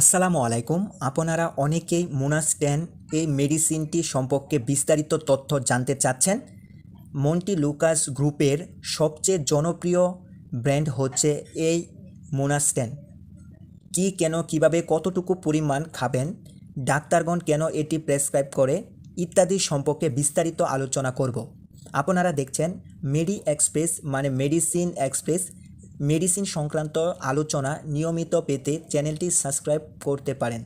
আসসালামু আলাইকুম। আপনারা অনেকেই মোনাস্ট্যান এই মেডিসিনটি সম্পর্কে বিস্তারিত তথ্য জানতে চাচ্ছেন। মন্টি লুকাস গ্রুপের সবচেয়ে জনপ্রিয় ব্র্যান্ড হচ্ছে এই মোনাস্ট্যান কি, কেন, কীভাবে, কতটুকু পরিমাণ খাবেন, ডাক্তারগণ কেন এটি প্রেসক্রাইব করে ইত্যাদি সম্পর্কে বিস্তারিত আলোচনা করব। আপনারা দেখছেন মেডি এক্সপ্রেস মানে মেডিসিন এক্সপ্রেস। মেডিসিন সংক্রান্ত আলোচনা নিয়মিত পেতে চ্যানেলটি সাবস্ক্রাইব করতে পারেন।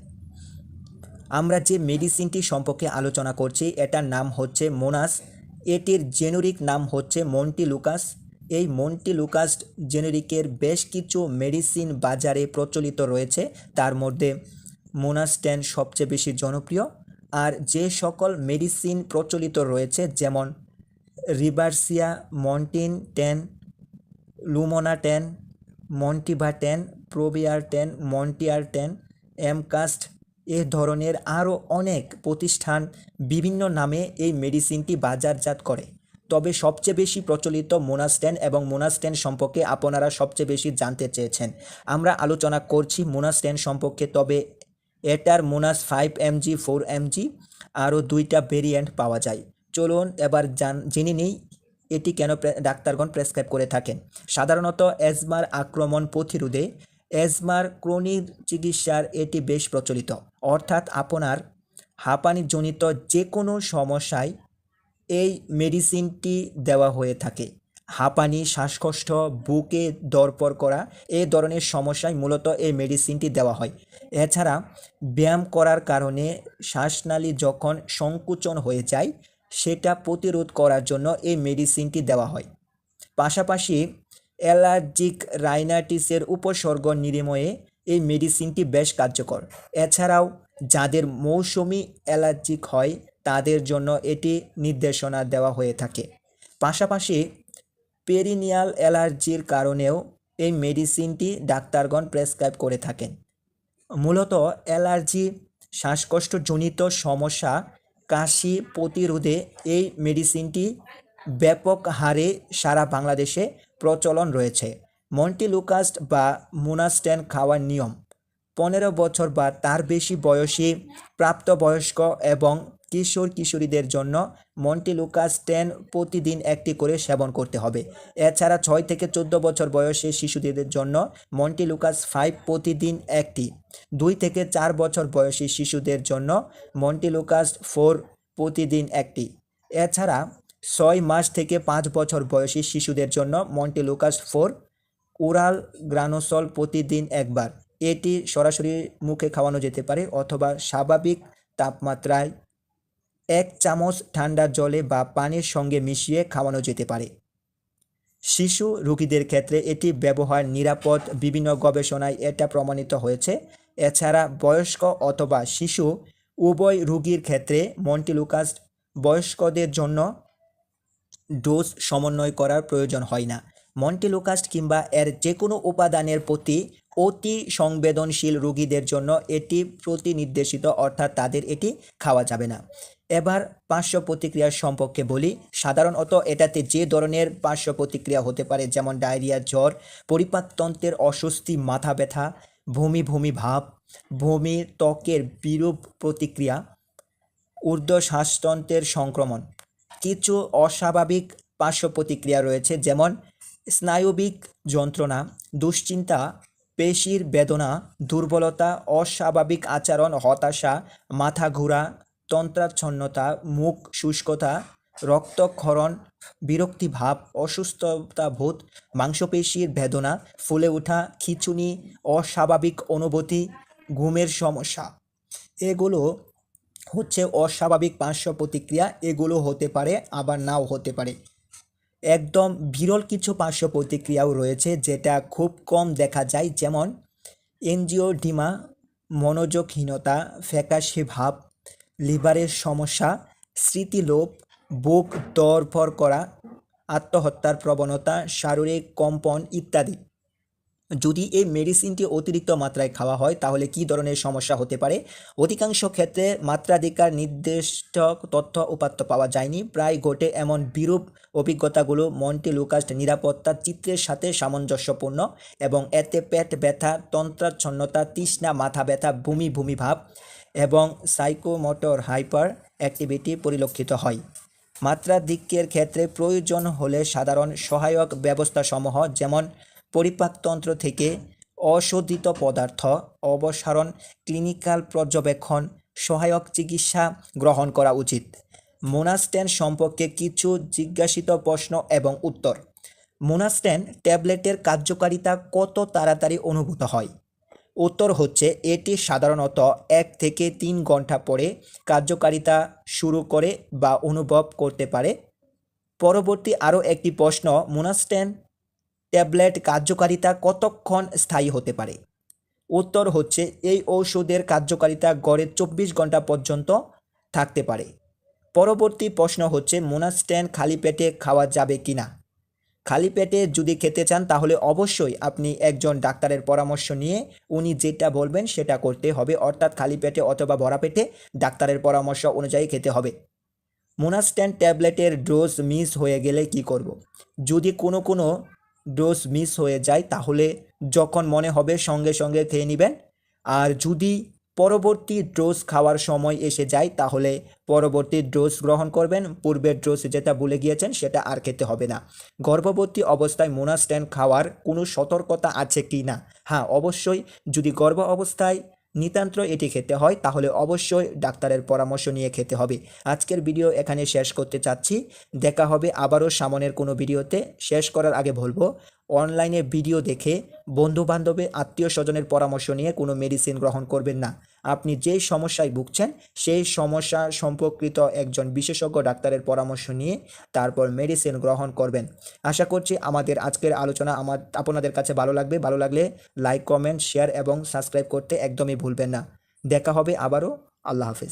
আমরা যে মেডিসিনটি সম্পর্কে আলোচনা করছি, এটার নাম হচ্ছে মোনাস। এটির জেনেরিক নাম হচ্ছে মন্টি লুকাস এই মন্টি লুকাস জেনেরিকের বেশ কিছু মেডিসিন বাজারে প্রচলিত রয়েছে। তার মধ্যে মোনাস্ট্যান সবচেয়ে বেশি জনপ্রিয়। আর যে সকল মেডিসিন প্রচলিত রয়েছে, যেমন রিভার্সিয়া মন্টিন টেন লুমোনা টেন মন্টিভা টেন প্রোবিয়ার টেন মন্টিয়ার টেন এমকাস্ট এ ধরনের আরও অনেক প্রতিষ্ঠান বিভিন্ন নামে এই মেডিসিনটি বাজারজাত করে। তবে সবচেয়ে বেশি প্রচলিত মোনাস্টেন এবং মোনাস্টেন সম্পর্কে আপনারা সবচেয়ে বেশি জানতে চেয়েছেন। আমরা আলোচনা করছি মোনাস্টেন সম্পর্কে, তবে এটার Monas five MG four MG আরও দুইটা ভেরিয়েন্ট পাওয়া যায়। চলুন এবার জান জেনে নিই এটি কেন ডাক্তারগণ প্রেসক্রাইব করে থাকেন? সাধারণত অ্যাজমার আক্রমণ প্রতিরোধে অ্যাজমার ক্রনিক চিকিৎসার এটি বেশ প্রচলিত। অর্থাৎ আপনার হাঁপানিজনিত যে কোনো সমস্যায় এই মেডিসিনটি দেওয়া হয়ে থাকে। হাঁপানি, শ্বাসকষ্ট, বুকে দরপর করা, এ ধরনের সমস্যায় মূলত এই মেডিসিনটি দেওয়া হয়। এছাড়া ব্যায়াম করার কারণে শ্বাসনালী যখন সংকুচন হয়ে যায় সেটা প্রতিরোধ করার জন্য এই মেডিসিনটি দেওয়া হয়। পাশাপাশি অ্যালার্জিক রাইনাইটিসের উপসর্গ নিরাময়ে এই মেডিসিনটি বেশ কার্যকর। এছাড়াও যাদের মৌসুমি অ্যালার্জিক হয়, তাদের জন্য এটি নির্দেশনা দেওয়া হয়ে থাকে। পাশাপাশি পেরিনিয়াল অ্যালার্জির কারণেও এই মেডিসিনটি ডাক্তারগণ প্রেসক্রাইব করে থাকেন। মূলত অ্যালার্জি শ্বাসকষ্টজনিত সমস্যা কাশি প্রতিরোধে এই মেডিসিনটি ব্যাপক হারে সারা বাংলাদেশে প্রচলন রয়েছে। মন্টিলুকাস্ট বা মোনাস্ট্যান খাওয়ার নিয়ম, পনেরো বছর বা তার বেশি বয়সী প্রাপ্তবয়স্ক এবং কিশোর কিশোরীদের জন্য মন্টিলুকাস টেন প্রতিদিন একটি করে সেবন করতে হবে। এছাড়া ছয় থেকে চোদ্দ বছর বয়সী শিশুদের জন্য মন্টিলুকাস ফাইভ প্রতিদিন একটি। দুই থেকে চার বছর বয়সী শিশুদের জন্য মন্টিলুকাস ফোর প্রতিদিন একটি। এছাড়া ছয় মাস থেকে পাঁচ বছর বয়সী শিশুদের জন্য মন্টিলুকাস ফোর উরাল গ্রানোসল প্রতিদিন একবার। এটি সরাসরি মুখে খাওয়ানো যেতে পারে অথবা স্বাভাবিক তাপমাত্রায় এক চামচ ঠান্ডা জলে বা পানির সঙ্গে মিশিয়ে খাওয়ানো যেতে পারে। শিশু রোগীদের ক্ষেত্রে এটি ব্যবহার নিরাপদ। বিভিন্ন গবেষণায় এটা প্রমাণিত হয়েছে। এছাড়া বয়স্ক অথবা শিশু উভয় রোগীর ক্ষেত্রে মন্টিলুকাস বয়স্কদের জন্য ডোজ সমন্বয় করার প্রয়োজন হয় না। মন্টিলুকাস্ট কিংবা এর যে কোনো উপাদানের প্রতি অতি সংবেদনশীল রোগীদের জন্য এটি প্রতিনির্দেশিত, অর্থাৎ তাদের এটি খাওয়া যাবে না। এবার পার্শ্ব প্রতিক্রিয়া সম্পর্কে বলি। সাধারণত এটাতে যে ধরনের পার্শ্ব প্রতিক্রিয়া হতে পারে, যেমন ডায়রিয়া, জ্বর, পরিপাকতন্ত্রের অস্বস্তি, মাথা ব্যথা ভূমি ভূমি ভাব ভূমি ত্বকের বিরূপ প্রতিক্রিয়া ঊর্ধ্ব শ্বাসতন্ত্রের সংক্রমণ। কিছু অস্বাভাবিক পার্শ্ব প্রতিক্রিয়া রয়েছে, যেমন স্নায়বিক যন্ত্রণা, দুশ্চিন্তা, পেশির বেদনা, দুর্বলতা, অস্বাভাবিক আচরণ, হতাশা মাথা ঘোরা তন্ত্রাচ্ছন্নতা, মুখ শুষ্কতা, রক্তক্ষরণ, বিরক্তিভাব অসুস্থতা বোধ মাংসপেশির বেদনা, ফুলে ওঠা, খিঁচুনি, অস্বাভাবিক অনুভূতি, ঘুমের সমস্যা। এগুলো হচ্ছে অস্বাভাবিক পার্শ্ব প্রতিক্রিয়া এগুলো হতে পারে, আবার নাও হতে পারে। একদম বিরল কিছু পার্শ্ব প্রতিক্রিয়াও রয়েছে যেটা খুব কম দেখা যায়, যেমন এনজিও ডিমা মনোযোগহীনতা, ফ্যাকাশে ভাব, লিভারের সমস্যা, স্মৃতিলোপ, বুক দরফর করা, আত্মহত্যার প্রবণতা, শারীরিক কম্পন ইত্যাদি। যদি এই মেডিসিনটি অতিরিক্ত মাত্রায় খাওয়া হয়, তাহলে কী ধরনের সমস্যা হতে পারে? অধিকাংশ ক্ষেত্রে মাত্রাধিকার নির্দিষ্ট তথ্য উপাত্ত পাওয়া যায়নি। প্রায় ঘটে এমন বিরূপ অভিজ্ঞতাগুলো মন্টি লুকাস্ট নিরাপত্তা চিত্রের সাথে সামঞ্জস্যপূর্ণ এবং এতে পেট ব্যথা, তন্ত্রাচ্ছন্নতা, তৃষ্ণা, মাথা ব্যথা ভূমি ভূমি ভাব এবং সাইকোমোটর হাইপার অ্যাক্টিভিটি পরিলক্ষিত হয়। মাত্রাধিক্যের ক্ষেত্রে প্রয়োজন হলে সাধারণ সহায়ক ব্যবস্থাসমূহ যেমন পরিপাকতন্ত্র থেকে অশোধিত পদার্থ অবসারণ, ক্লিনিক্যাল পর্যবেক্ষণ, সহায়ক চিকিৎসা গ্রহণ করা উচিত। মোনাস্টেন সম্পর্কে কিছু জিজ্ঞাসিত প্রশ্ন এবং উত্তর। মোনাস্টেন ট্যাবলেটের কার্যকারিতা কত তাড়াতাড়ি অনুভূত হয়? উত্তর হচ্ছে, এটি সাধারণত এক থেকে তিন ঘণ্টা পরে কার্যকারিতা শুরু করে বা অনুভব করতে পারে। পরবর্তী আরও একটি প্রশ্ন, মোনাস্টেন ট্যাবলেট কার্যকারিতা কতক্ষণ স্থায়ী হতে পারে? উত্তর হচ্ছে, এই ঔষধের কার্যকারিতা গড়ে চব্বিশ ঘণ্টা পর্যন্ত থাকতে পারে। পরবর্তী প্রশ্ন হচ্ছে, মোনাস্টেন খালি পেটে খাওয়া যাবে কি না খালি পেটে যদি খেতে চান, তাহলে অবশ্যই আপনি একজন ডাক্তারের পরামর্শ নিয়ে উনি যেটা বলবেন সেটা করতে হবে। অর্থাৎ খালি পেটে অথবা ভরা পেটে ডাক্তারের পরামর্শ অনুযায়ী খেতে হবে। মোনাস্ট্যান ট্যাবলেটের ডোজ মিস হয়ে গেলে কি করব। যদি কোনো কোনো ডোজ মিস হয়ে যায়, তাহলে যখন মনে হবে সঙ্গে সঙ্গে খেয়ে নেবেন। আর যদি পরবর্তী ডোজ খাওয়ার সময় এসে যায়, তাহলে পরবর্তী ডোজ গ্রহণ করবেন। পূর্বের ডোজ যেটা ভুলে গিয়েছেন, সেটা আর খেতে হবে না। গর্ভবতী অবস্থায় মোনাস্ট্যান্ড খাওয়ার কোনো সতর্কতা আছে কি না? হ্যাঁ অবশ্যই। যদি গর্ভ অবস্থায় নিতান্ত এটি খেতে হয়, তাহলে অবশ্যই ডাক্তারের পরামর্শ নিয়ে খেতে হবে। আজকের ভিডিও এখানে শেষ করতে চাচ্ছি। দেখা হবে আবারও সামনের কোনো ভিডিওতে। শেষ করার আগে বলব, অনলাইনে ভিডিও দেখে বন্ধু বান্ধবে আত্মীয় স্বজনের পরামর্শ নিয়ে কোনো মেডিসিন গ্রহণ করবেন না। আপনি যে সমস্যায় ভুগছেন, সেই সমস্যা সম্পর্কিত একজন বিশেষজ্ঞ ডাক্তারের পরামর্শ নিয়ে তারপর মেডিসিন গ্রহণ করবেন। আশা করছি আমাদের আজকের আলোচনা আমার, আপনাদের কাছে ভালো লাগবে। ভালো লাগলে লাইক কমেন্ট শেয়ার এবং সাবস্ক্রাইব করতে একদমই ভুলবেন না। দেখা হবে আবারও। আল্লাহ হাফেজ।